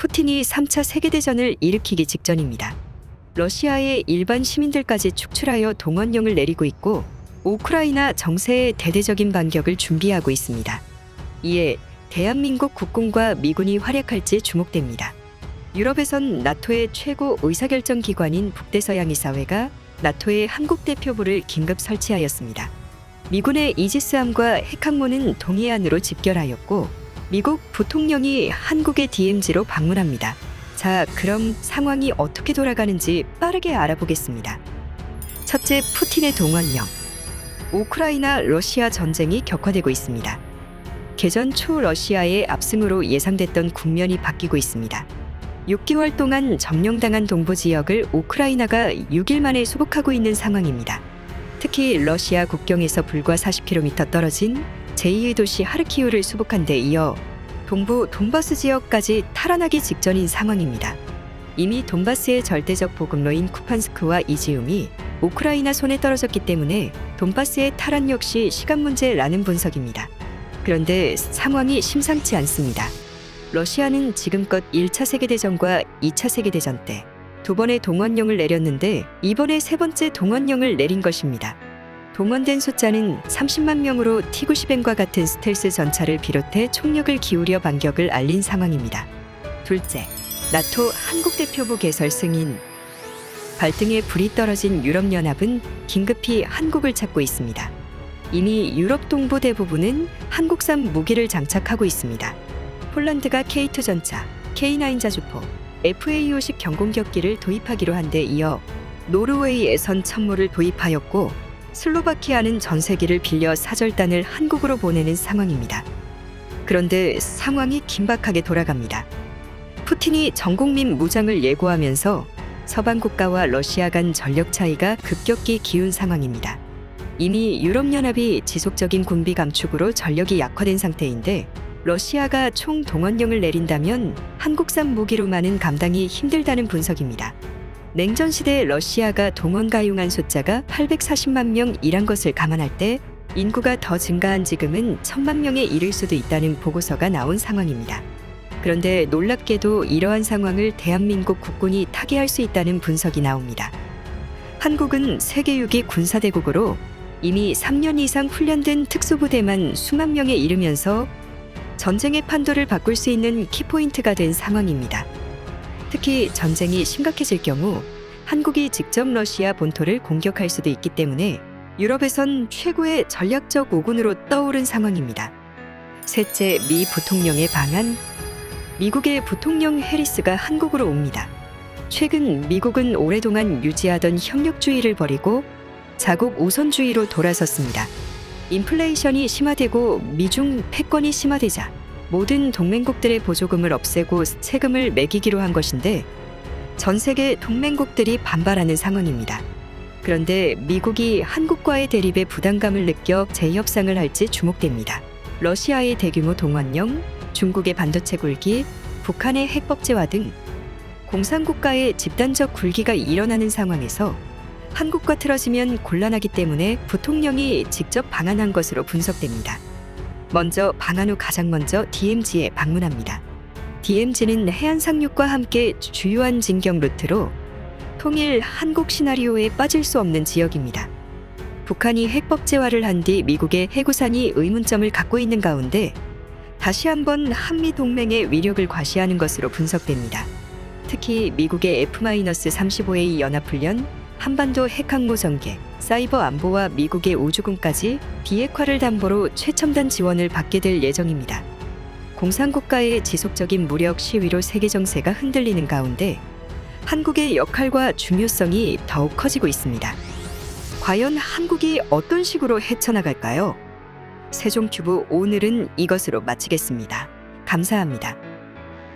푸틴이 3차 세계대전을 일으키기 직전입니다. 러시아의 일반 시민들까지 축출하여 동원령을 내리고 있고 우크라이나 정세에 대대적인 반격을 준비하고 있습니다. 이에 대한민국 국군과 미군이 활약할지 주목됩니다. 유럽에선 나토의 최고 의사결정 기관인 북대서양이사회가 나토의 한국 대표부를 긴급 설치하였습니다. 미군의 이지스함과 핵항모는 동해안으로 집결하였고 미국 부통령이 한국의 DMZ로 방문합니다. 자, 그럼 상황이 어떻게 돌아가는지 빠르게 알아보겠습니다. 첫째, 푸틴의 동원령. 우크라이나 러시아 전쟁이 격화되고 있습니다. 개전 초 러시아의 압승으로 예상됐던 국면이 바뀌고 있습니다. 6개월 동안 점령당한 동부 지역을 우크라이나가 6일 만에 수복하고 있는 상황입니다. 특히 러시아 국경에서 불과 40km 떨어진 제2의 도시 하르키우를 수복한 데 이어 동부 돈바스 지역까지 탈환하기 직전인 상황입니다. 이미 돈바스의 절대적 보급로인 쿠판스크와 이지움이 우크라이나 손에 떨어졌기 때문에 돈바스의 탈환 역시 시간 문제라는 분석입니다. 그런데 상황이 심상치 않습니다. 러시아는 지금껏 1차 세계대전과 2차 세계대전 때 두 번의 동원령을 내렸는데 이번에 세 번째 동원령을 내린 것입니다. 동원된 숫자는 30만 명으로 T-90M과 같은 스텔스 전차를 비롯해 총력을 기울여 반격을 알린 상황입니다. 둘째, 나토 한국 대표부 개설 승인. 발등에 불이 떨어진 유럽연합은 긴급히 한국을 찾고 있습니다. 이미 유럽 동부 대부분은 한국산 무기를 장착하고 있습니다. 폴란드가 K2 전차, K9 자주포, FA5식 경공격기를 도입하기로 한 데 이어 노르웨이에선 천모를 도입하였고 슬로바키아는 전세기를 빌려 사절단을 한국으로 보내는 상황입니다. 그런데 상황이 긴박하게 돌아갑니다. 푸틴이 전국민 무장을 예고하면서 서방 국가와 러시아 간 전력 차이가 급격히 기운 상황입니다. 이미 유럽연합이 지속적인 군비 감축으로 전력이 약화된 상태인데 러시아가 총 동원령을 내린다면 한국산 무기로만은 감당이 힘들다는 분석입니다. 냉전 시대 러시아가 동원 가용한 숫자가 840만 명이란 것을 감안할 때 인구가 더 증가한 지금은 천만 명에 이를 수도 있다는 보고서가 나온 상황입니다. 그런데 놀랍게도 이러한 상황을 대한민국 국군이 타개할 수 있다는 분석이 나옵니다. 한국은 세계 6위 군사대국으로 이미 3년 이상 훈련된 특수부대만 수만 명에 이르면서 전쟁의 판도를 바꿀 수 있는 키포인트가 된 상황입니다. 특히 전쟁이 심각해질 경우 한국이 직접 러시아 본토를 공격할 수도 있기 때문에 유럽에선 최고의 전략적 오군으로 떠오른 상황입니다. 셋째, 미 부통령의 방한. 미국의 부통령 해리스가 한국으로 옵니다. 최근 미국은 오랫동안 유지하던 협력주의를 버리고 자국 우선주의로 돌아섰습니다. 인플레이션이 심화되고 미중 패권이 심화되자 모든 동맹국들의 보조금을 없애고 세금을 매기기로 한 것인데 전 세계 동맹국들이 반발하는 상황입니다. 그런데 미국이 한국과의 대립에 부담감을 느껴 재협상을 할지 주목됩니다. 러시아의 대규모 동원령, 중국의 반도체 굴기, 북한의 핵법제화 등 공산국가의 집단적 굴기가 일어나는 상황에서 한국과 틀어지면 곤란하기 때문에 부통령이 직접 방한한 것으로 분석됩니다. 먼저 방한 후 가장 먼저 DMZ에 방문합니다. DMZ는 해안 상륙과 함께 주요한 진격 루트로 통일 한국 시나리오에 빠질 수 없는 지역입니다. 북한이 핵법제화를 한 뒤 미국의 해구산이 의문점을 갖고 있는 가운데 다시 한번 한미 동맹의 위력을 과시하는 것으로 분석됩니다. 특히 미국의 F-35A 연합훈련, 한반도 핵항모 전개, 사이버 안보와 미국의 우주군까지 비핵화를 담보로 최첨단 지원을 받게 될 예정입니다. 공산국가의 지속적인 무력 시위로 세계 정세가 흔들리는 가운데 한국의 역할과 중요성이 더욱 커지고 있습니다. 과연 한국이 어떤 식으로 헤쳐나갈까요? 세종큐브 오늘은 이것으로 마치겠습니다. 감사합니다.